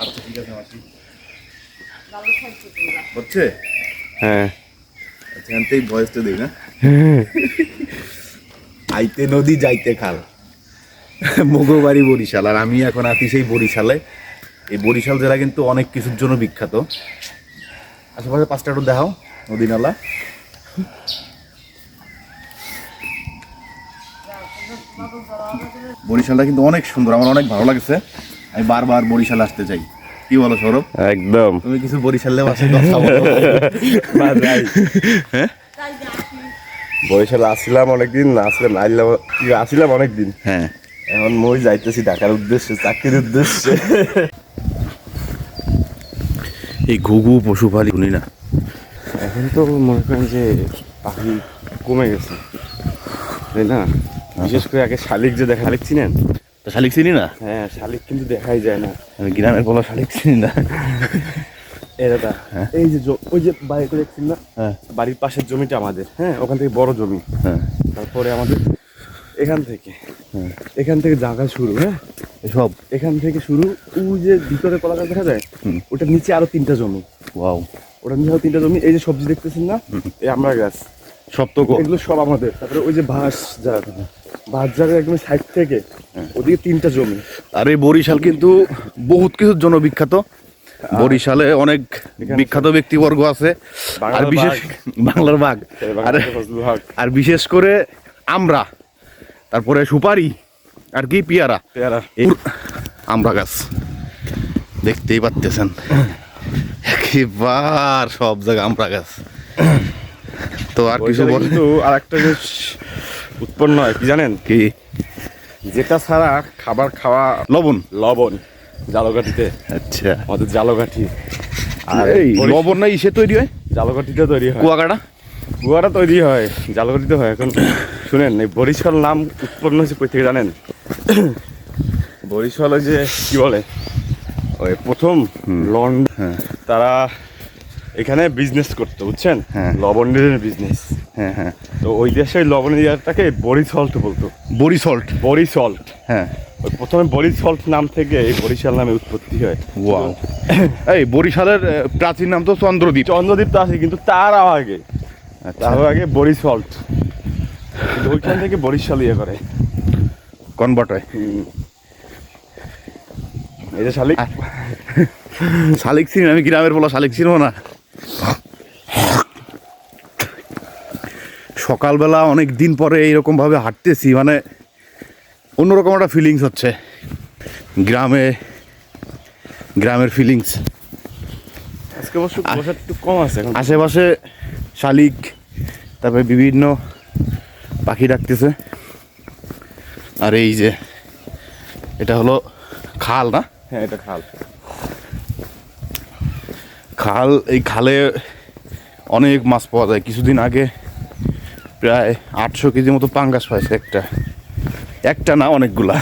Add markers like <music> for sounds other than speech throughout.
আচ্ছা ঠিক আছে মাসি। ভালো থাকছো তোমরা। হচ্ছে? হ্যাঁ। আচ্ছা এখানতেই ভয়েসটা দিই না? আইতে নদী যাইতে খাল। মগবাড়ি বরিশাল আর আমি এখন আছি সেই বরিশালে। এই বরিশাল জেলা কিন্তু অনেক কিছুর জন্য বিখ্যাত। আশেপাশে পাঁচটা একটু দেখাও নদী নালা বরিশালটা কিন্তু অনেক সুন্দর আমার অনেক ভালো লাগছে। আমি বারবার বরিশাল আসতে চাই। কি বলো সৌরভ? একদম। তুমি কিছু বরিশালে বাসে কথা বলো। হ্যাঁ? বরিশালে আসছিলাম অনেকদিন আসলাম আইলাম আসছিলাম অনেকদিন। হ্যাঁ। এখন মই যাইতেছি ঢাকার উদ্দেশ্যে চাকরির উদ্দেশ্যে। এই ঘুঘু পশু পালি শুনি না। এখন তো মনে করেন যে পাখি কমে গেছে। তাই না? বিশেষ করে আগে শালিক যে দেখা শালিক চিনেন? তা শালিক চিনি না? হ্যাঁ শালিক কিন্তু দেখাই যায় না। আমি গ্রামের বলা শালিক চিনি না। এই যে ওই যে বাড়িটা দেখছেন না? হ্যাঁ। বাড়ির পাশের জমিটা আমাদের হ্যাঁ? ওখান থেকে বড় জমি। হ্যাঁ। তারপরে আমাদের এখান থেকে। এখান থেকে জায়গা শুরু হ্যাঁ? এসব। এখান থেকে শুরু ওই যে ভিতরে কলা গাছ দেখা যায়। ওটার নিচে আরও তিনটা জমি। ওয়াও। ওটার নিচে আরও তিনটা জমি এই যে সবজি দেখতেছেন না? এই আমরা গাছ। সব তো এগুলো সব আমাদের। তারপরে ওই যে বাঁশ জায়গা জায়গা একদম সাইড থেকে ওদিকে তিনটা জমি। আর এই বরিশাল কিন্তু বহুত কিছুর জন্য বিখ্যাত বরিশালে অনেক বিখ্যাত ব্যক্তিবর্গ আছে। আর বিশেষ বাংলার বাঘ। আর আর বিশেষ করে আমরা তারপরে সুপারি আর কি পিয়ারা। পেয়ারা। আমরা গাছ। দেখতেই পাচ্তেছেন। একেবার সব জায়গায় আমরা গাছ। তো আর কিছু বল আর একটা জিনিস উৎপন্ন হয় কি জানেন? কি? যেটা ছাড়া খাবার খাওয়া লবণ? লবণ জালকাঠিতে। আচ্ছা। আমাদের জালকাঠি। আর এই লবণ না ইসে তৈরি হয়? জালকাঠিতে তৈরি হয়। কুয়াকাটা? কুয়াটা তৈরি হয় জালকাঠিতে হয়। এখন শুনেন এই বরিশাল নাম উৎপন্ন হয়েছে কই থেকে জানেন? বরিশাল ওই যে কি বলে? ওই প্রথম লন্ডন হ্যাঁ। তারা এখানে বিজনেস করতো বুঝছেন? হ্যাঁ। লবণের বিজনেস হ্যাঁ হ্যাঁ। তো ওই দেশে লবণের ইয়ারটাকে বরি সল্ট বলতো। বড়ি সল্ট বরি সল্ট হ্যাঁ। ওই প্রথমে বরি সল্ট নাম থেকে এই বরিশাল নামে উৎপত্তি হয়। ওয়াও এই বরিশালের প্রাচীন নাম তো চন্দ্রদ্বীপ। চন্দ্রদ্বীপ তো আছে কিন্তু তারও আগে আচ্ছা। তারও আগে বরি সল্ট ওইখান থেকে বরিশাল ইয়ে করে। কনভার্ট হয়। এই যে শালিক। শালিক চিনি আমি গ্রামের বলা শালিক চিনবো না। সকালবেলা অনেক দিন পরে এইরকম ভাবে হাঁটতেছি মানে অন্যরকম একটা ফিলিংস হচ্ছে। গ্রামে গ্রামের ফিলিংস আজকে অবশ্য একটু কম আছে আশেপাশে শালিক তারপরে বিভিন্ন পাখি ডাকতেছে। আর এই যে এটা হলো খাল না? হ্যাঁ এটা খাল। খাল এই খালে অনেক মাছ পাওয়া যায়। কিছুদিন আগে প্রায় আটশো কেজি মতো পাঙ্গাস পাইছে একটা। একটা না অনেকগুলা।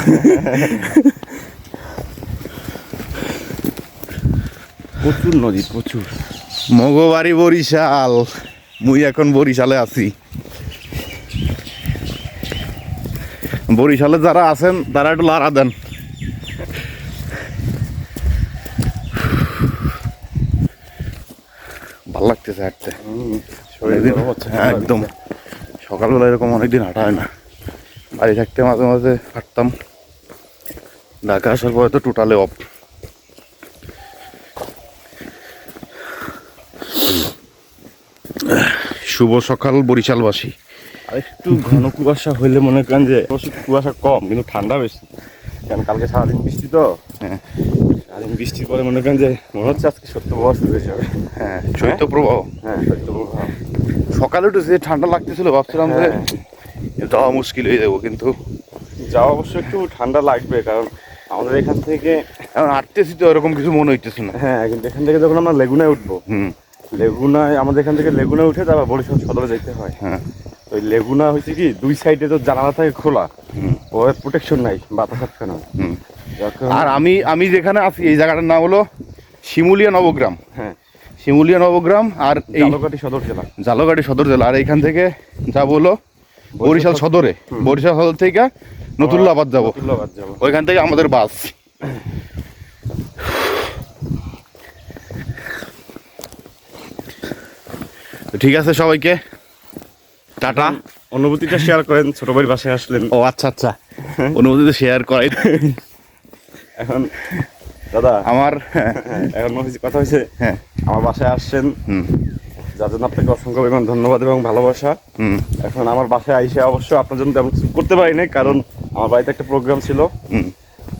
প্রচুর নদী প্রচুর। মগবাড়ি বরিশাল মুই এখন বরিশালে আছি। বরিশালে যারা আছেন তারা একটু লাড়া দেন। ভালো লাগতেছে হাঁটতে। হ্যাঁ, একদম। সকালবেলা এরকম অনেকদিন হাঁটা হয় না। বাড়ি থাকতে মাঝে মাঝে হাঁটতাম। ঢাকা আসার পরে তো টোটালে অফ শুভ সকাল বরিশালবাসী। আর একটু ঘন কুয়াশা হইলে মনে করেন যে কুয়াশা কম কিন্তু ঠান্ডা বেশি। কারণ কালকে সারাদিন বৃষ্টি তো। হ্যাঁ। সারাদিন বৃষ্টির পরে মনে করেন যে মনে হচ্ছে আজকে সত্য প্রবাস শুরু হয়ে যাবে। হ্যাঁ শৈত্যপ্রবাহ হ্যাঁ সত্য প্রবাহ। সকালে উঠে যে ঠান্ডা লাগতেছিল ভাবছিলাম যে হ্যাঁ। যাওয়া মুশকিল হয়ে যাব কিন্তু যাওয়া অবশ্য একটু ঠান্ডা লাগবে কারণ আমাদের এখান থেকে এখন হাঁটতেছি তো এরকম কিছু মনে হইতেছে না। হ্যাঁ কিন্তু এখান থেকে যখন আমরা লেগুনায় উঠবো হুম। লেগুনায় আমাদের এখান থেকে লেগুনায় উঠে তারপর বরিশাল সদরে যেতে হয়। হ্যাঁ। ওই লেগুনা হচ্ছে কি দুই সাইডে তো জানালা থাকে খোলা। ওর প্রোটেকশন নাই বাতাস আসছে না। আর আমি আমি যেখানে আছি এই জায়গাটার নাম হলো শিমুলিয়া নবগ্রাম। হ্যাঁ। শিমুলিয়া নবগ্রাম আর এই জালকাটি সদর জেলা। জালকাটি সদর জেলা। আর এইখান থেকে যাব হলো বরিশাল সদরে। বরিশাল সদর থেকে নতুল্লাবাদ যাব। ওইখান থেকে আমাদের বাস। ঠিক আছে সবাইকে। টাটা। অনুভূতিটা শেয়ার করেন ছোট ভাইয়ের বাসায় আসলেন। ও আচ্ছা আচ্ছা। অনুভূতিটা শেয়ার করেন <laughs> এখন দাদা আমার হ্যাঁ, এখন হয়েছে- কথা হয়েছে হ্যাঁ। আমার বাসায় আসছেন। যার জন্য আপনাকে অসংখ্য পরিমাণ ধন্যবাদ এবং ভালোবাসা। হুম। এখন আমার বাসায় আইসে অবশ্য আপনার জন্য তেমন কিছু করতে পারি নাই কারণ আমার বাড়িতে একটা প্রোগ্রাম ছিল।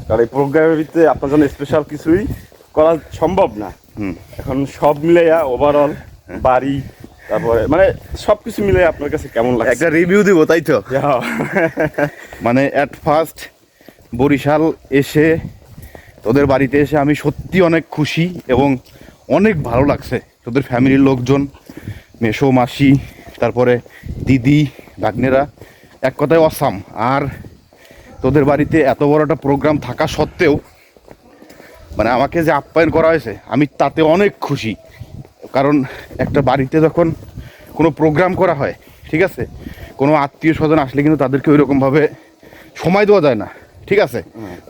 কারণ এই প্রোগ্রামের ভিতরে আপনার জন্য স্পেশাল কিছুই করা সম্ভব না। হুম। এখন সব মিলাইয়া ওভারঅল বাড়ি তারপরে মানে সব কিছু মিলে আপনার কাছে কেমন লাগে একটা রিভিউ দিব তাই তো? মানে অ্যাট ফার্স্ট বরিশাল এসে তোদের বাড়িতে এসে আমি সত্যি অনেক খুশি এবং অনেক ভালো লাগছে। তোদের ফ্যামিলির লোকজন মেশো মাসি, তারপরে দিদি, ভাগ্নেরা, এক কথায় অসাম। আর তোদের বাড়িতে এত বড় একটা প্রোগ্রাম থাকা সত্ত্বেও মানে আমাকে যে আপ্যায়ন করা হয়েছে, আমি তাতে অনেক খুশি। কারণ একটা বাড়িতে যখন কোনো প্রোগ্রাম করা হয়, ঠিক আছে? কোনো আত্মীয় স্বজন আসলে কিন্তু তাদেরকে ওই রকমভাবে সময় দেওয়া যায় না। ঠিক আছে?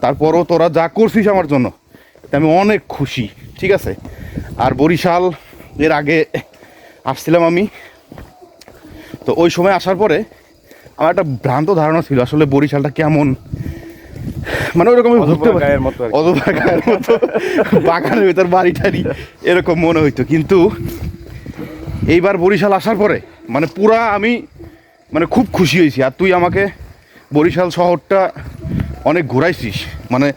তারপরও তোরা যা করছিস আমার জন্য আমি অনেক খুশি ঠিক আছে? আর বরিশাল এর আগে আসছিলাম আমি। তো ওই সময় আসার পরে আমার একটা ভ্রান্ত ধারণা ছিল আসলে বরিশালটা কেমন? মানে ওই রকম গায়ের মতো গায়ের মতো। বাগানের ভিতর বাড়ি টাড়ি এরকম মনে হইতো। কিন্তু এইবার বরিশাল আসার পরে মানে পুরা আমি মানে খুব খুশি হয়েছি। আর তুই আমাকে বরিশাল শহরটা অনেক ঘুরাইছিস। মানে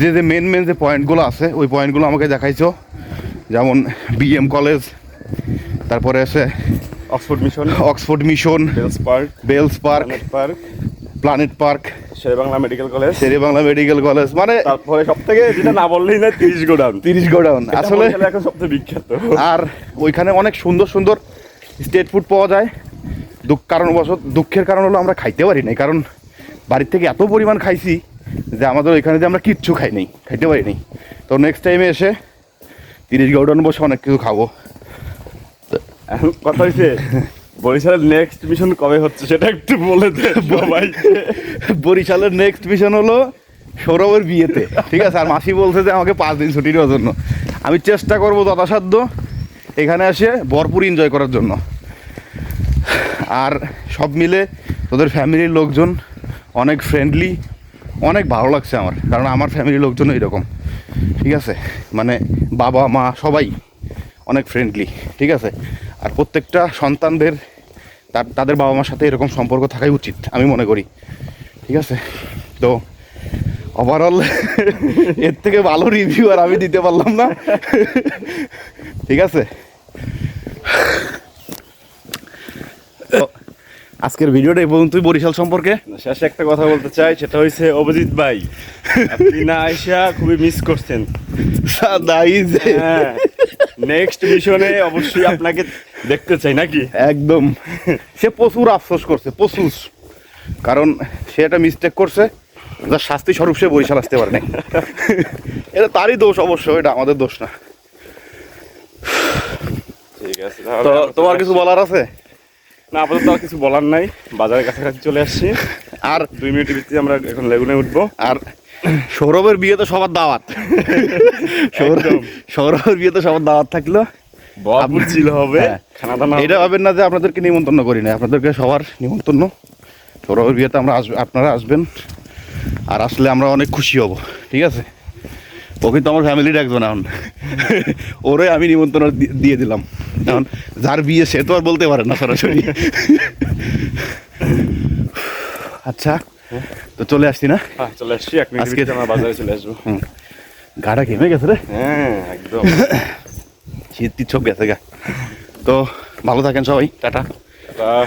যে যে মেন মেন যে পয়েন্টগুলো আছে ওই পয়েন্টগুলো আমাকে দেখাইছো। যেমন বিএম কলেজ তারপরে আছে Oxford mission Oxford mission bells park bells park park planet park Shere Bangla medical college Shere Bangla medical college মানে তারপরে সব থেকে যেটা না বললেই না তিরিশ গোডাউন। তিরিশ গোডাউন। আসলে এখন সবচেয়ে বিখ্যাত। আর ওইখানে অনেক সুন্দর সুন্দর স্টেট ফুড পাওয়া যায়। দুঃখ কারণবশত দুঃখের কারণ হলো আমরা খাইতে পারি নাই কারণ বাড়ির থেকে এত পরিমাণ খাইছি। যে আমাদের ওইখানে যে আমরা কিচ্ছু খাই নাই খাইতে পারি নাই। তো নেক্সট টাইমে এসে তিরিশ গৌডাউন বসে অনেক কিছু খাব। এখন কথা হয়েছে বরিশালের নেক্সট মিশন কবে হচ্ছে সেটা একটু বলে দে সবাই বরিশালের নেক্সট মিশন হলো সৌরভের বিয়েতে ঠিক আছে? আর মাসি বলছে যে আমাকে পাঁচ দিন ছুটি দেওয়ার জন্য। আমি চেষ্টা করব যথাসাধ্য এখানে এসে ভরপুর এনজয় করার জন্য। আর সব মিলে তোদের ফ্যামিলির লোকজন অনেক ফ্রেন্ডলি অনেক ভালো লাগছে আমার, কারণ আমার ফ্যামিলির লোকজন এরকম, ঠিক আছে? মানে বাবা, মা সবাই অনেক ফ্রেন্ডলি ঠিক আছে? আর প্রত্যেকটা সন্তানদের, তার, তাদের বাবা মার সাথে এরকম সম্পর্ক থাকাই উচিত, আমি মনে করি, ঠিক আছে? তো ওভারঅল <laughs> এর থেকে ভালো রিভিউ আর আমি দিতে পারলাম না, <laughs> ঠিক আছে? আজকের ভিডিওটা এই পর্যন্তই বরিশাল সম্পর্কে। শেষে একটা কথা বলতে চাই সেটা হয়েছে অভিজিৎ ভাই। আপনি না আইসা খুবই মিস করছেন। হ্যাঁ নেক্সট মিশনে অবশ্যই আপনাকে দেখতে চাই নাকি? একদম। সে প্রচুর আফসোস করছে প্রচুর। কারণ সে একটা মিস্টেক করছে যার শাস্তি স্বরূপ সে বরিশাল আসতে পারে নাই। এটা তারই দোষ অবশ্য এটা আমাদের দোষ না। ঠিক আছে তো তোমার কিছু বলার আছে? না আপাতত আর কিছু বলার নাই। বাজারের কাছাকাছি চলে আসছি। আর দুই মিনিটের ভিত্তিতে আমরা এখন লেগুনে উঠবো। আর সৌরভের বিয়ে তো সবার দাওয়াত। <laughs> সৌরভ সৌরভের বিয়ে তো সবার দাওয়াত থাকল। ছিল হবে। হ্যাঁ। খানা দানা এটা ভাবেন না যে আপনাদেরকে নিমন্ত্রণ করি না আপনাদেরকে সবার নিমন্ত্রণ। সৌরভের বিয়েতে আমরা আসবে আপনারা আসবেন। আর আসলে আমরা অনেক খুশি হব। ঠিক আছে? ও কিন্তু আমার ফ্যামিলির একজন এখন। ওরে আমি নিমন্ত্রণ দিয়ে দিলাম। এখন যার বিয়ে সে তো আর বলতে পারে না সরাসরি। আচ্ছা তো চলে আসছি না? হ্যাঁ, চলে আসছি। এক মিনিট আজকে- আমরা বাজারে চলে আসব। গাটা ঘেমে গেছে রে? হ্যাঁ একদম। শীত টিচ্ছক গেছে গা। তো ভালো থাকেন সবাই। টাটা। তা